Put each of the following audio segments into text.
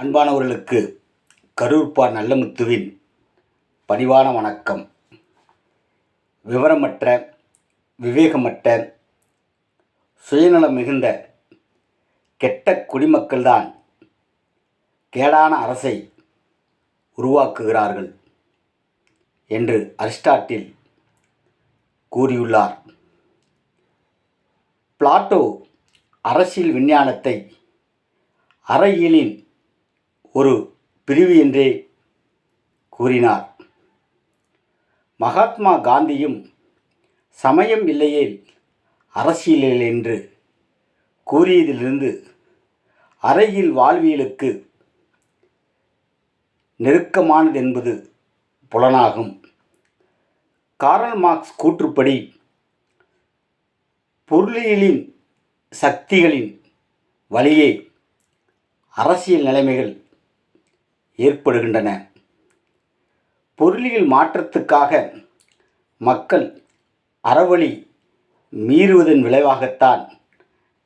அன்பானவர்களுக்கு கரூர்பா நல்லமுத்துவின் பணிவான வணக்கம். விவரமற்ற விவேகமற்ற சுயநலம் மிகுந்த கெட்ட குடிமக்கள்தான் கேடான அரசை உருவாக்குகிறார்கள் என்று அரிஸ்டாட்டில் கூறியுள்ளார். பிளாட்டோ அரசியல் விஞ்ஞானத்தை அறையிலின் ஒரு பிரிவு என்றே கூறினார். மகாத்மா காந்தியும் சமயம் இல்லையே அரசியலில் என்று கூறியதிலிருந்து அறையில் வாழ்வியலுக்கு நெருக்கமானது என்பது புலனாகும். காரல் மார்க்ஸ் கூற்றுப்படி பொருளியலின் சக்திகளின் வழியே அரசியல் நிலைமைகள் ஏற்படுகின்றன. பொருளியல் மாற்றத்துக்காக மக்கள் அறவழி மீறுவதன் விளைவாகத்தான்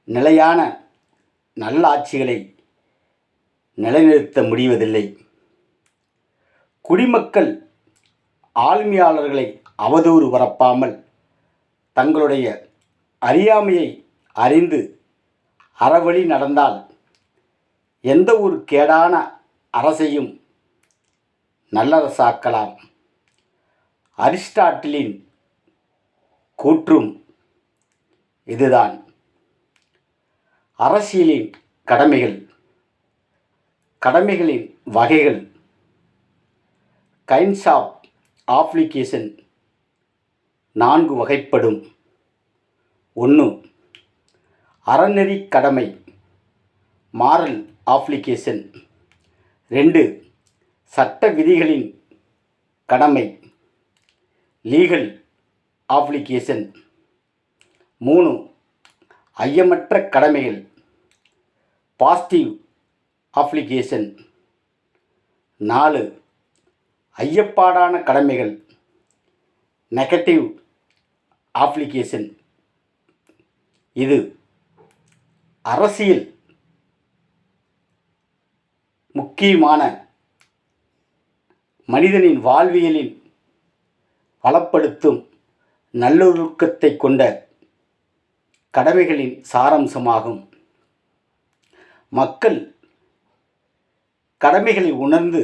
நிலையான நல்லாட்சிகளை நிலைநிறுத்த முடிவதில்லை. குடிமக்கள் ஆளுமையாளர்களை அவதூறு பரப்பாமல் தங்களுடைய அறியாமையை அறிந்து அறவழி நடந்தால் எந்த ஒரு கேடான அரசையும் நல்லரசாக்கலாம். அரிஸ்டாட்டிலின் கூற்றும் இதுதான். அரசியலின் கடமைகள் கடமைகளின் வகைகள். கைன்ஸ் ஆஃப் ஆப்ளிகேஷன் நான்கு வகைப்படும். ஒன்று அறநெறி கடமை மாரல் ஆப்ளிகேஷன். ரெண்டு சட்ட விதிகளின் கடமை லீகல் ஆப்ளிகேஷன் மூணு ஐயமற்ற கடமைகள் பாசிட்டிவ் ஆப்ளிகேஷன் நாலு ஐயப்பாடான கடமைகள் நெகட்டிவ் ஆப்ளிகேஷன் இது அரசியல் முக்கியமான மனிதனின் வாழ்வியலின் பலப்படுத்தும் நல்லொழுக்கத்தை கொண்ட கடமைகளின் சாரம்சமாகும். மக்கள் கடமைகளை உணர்ந்து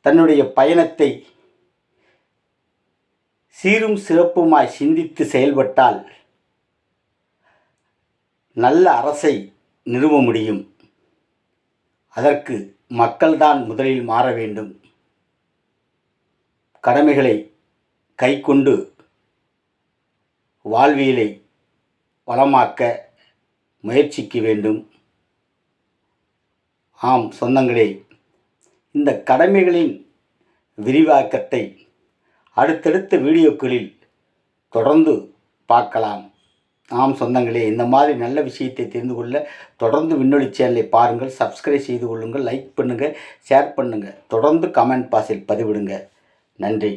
தன்னுடைய பயணத்தை சீரும் சிறப்புமாய் சிந்தித்து செயல்பட்டால் நல்ல அரசை நிறுவ முடியும். அதற்கு மக்கள்தான் முதலில் மாற வேண்டும். கடமைகளை கைக்கொண்டு வாழ்வியலை வளமாக்க முயற்சிக்க வேண்டும். ஆம் சொந்தங்களே இந்த கடமைகளின் விரிவாக்கத்தை அடுத்தடுத்த வீடியோக்களில் தொடர்ந்து பார்க்கலாம். ஆம் சொந்தங்களே இந்த மாதிரி நல்ல விஷயத்தை தெரிந்து கொள்ள தொடர்ந்து விண்ணொலி சேனலை பாருங்கள் சப்ஸ்கிரைப் செய்து கொள்ளுங்கள் லைக் பண்ணுங்கள் ஷேர் பண்ணுங்கள் தொடர்ந்து கமெண்ட் பாஸில் பதிவிடுங்க. நன்றி.